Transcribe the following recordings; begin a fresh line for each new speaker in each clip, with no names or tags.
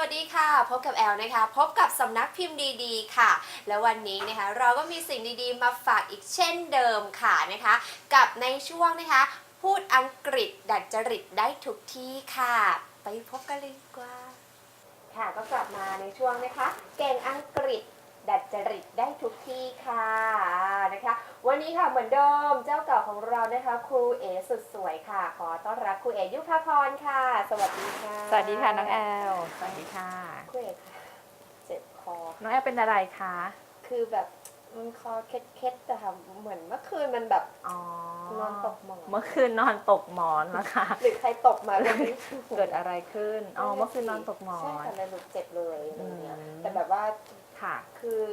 วัสดีค่ะ พบกับแอลนะคะ พบกับสำนักพิมพ์ดีๆ ค่ะ แล้ววันนี้นะคะเราก็มีสิ่งดีๆ มาฝากอีกเช่นเดิมค่ะนะคะ กับในช่วงนะคะ พูดอังกฤษดัดจริตได้ทุกที่ค่ะ ไปพบกันเลยดีกว่า ค่ะก็กลับมาในช่วงนะคะ เก่งอังกฤษ ดัดจริตได้ทุกที่ค่ะนะคะ วันนี้ค่ะเหมือนเดิมเจ้าเก่าของเรานะคะ ครูเอสุดสวยค่ะ ขอต้อนรับครูเอยุพาพรค่ะ สวัสดีค่ะ
สวัสดีค่ะน้องแอลสวัสดีค่ะ
ครูเอค่ะเจ็บคอ
น้องแอลเป็นอะไรคะ
คือแบบมันคอเคล็ดๆแต่ค่ะเหมือนเมื่อคืนมันแบบ
อ๋อน
อนตกหมอน
เมื่อคืนนอนตกหมอนนะคะ
หรือใครตกมาก็ไม่รู้
เกิดอะไรขึ้นอ๋อเมื่อคืนนอนตกหมอ
ใช่
น
ค่ะเลยหลุดเจ็บเลยอะไรเงี้ย
อืม
แต่แบบว่า
ค่ะ
คือ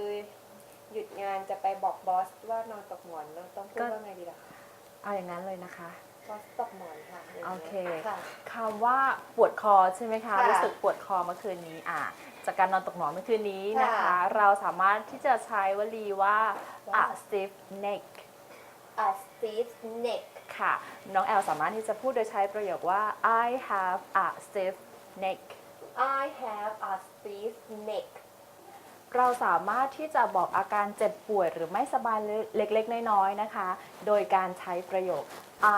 หยุดงานจะไปบอกบอสว่านอนตกหมอนแล้วต้องพูดว่าไงดีล่ะคะ
เอาอย่างนั้นเลยนะคะ
บอสตกหมอนค่ะย่างงี้ย
โอเค
ค่ะ
คำว่าปวดคอใช่ไหมคะ
ค่ะ
รู้สึกปวดคอเมื่อคืนนี้อะจากการนอนตกหมอนเมื่อคืนนี้นะคะ
ค่ะ
เราสามารถที่จะใช้วลีว่า
ว่า
a stiff neck
a stiff neck
ค่ะ น้องแอลสามารถที่จะพูดโดยใช้ประโยคว่า I have a stiff neck
I have a stiff neck
เราสามารถที่จะบอกอาการเจ็บป่วยหรือไม่สบายเล็กๆ น้อยๆนะคะ โดยการใช้ประโยค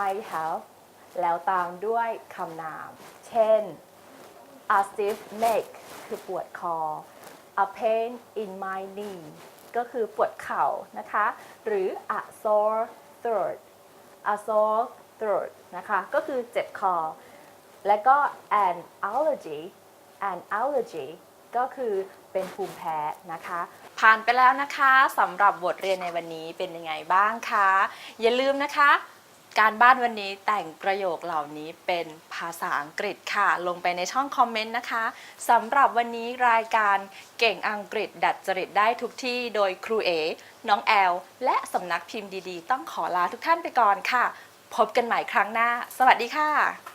I have แล้วตามด้วยคำนาม เช่น a stiff neck คือปวดคอ a pain in my knee ก็คือปวดเข่านะคะ หรือ a sore throat a sore throat นะคะ ก็คือเจ็บคอ และก็ an allergy an allergy ก็คือเป็นภูมิแพ้นะคะ ผ่านไปแล้วนะคะสำหรับบทเรียนในวันนี้เป็นยังไงบ้างคะ อย่าลืมนะคะ การบ้านวันนี้แต่งประโยคเหล่านี้เป็นภาษาอังกฤษค่ะ ลงไปในช่องคอมเมนต์นะคะสำหรับวันนี้รายการเก่งอังกฤษดัดจริตได้ทุกที่โดยครูเอ น้องแอล และสำนักพิมพ์ดีๆ ต้องขอลาทุกท่านไปก่อนค่ะ พบกันใหม่ครั้งหน้า สวัสดีค่ะ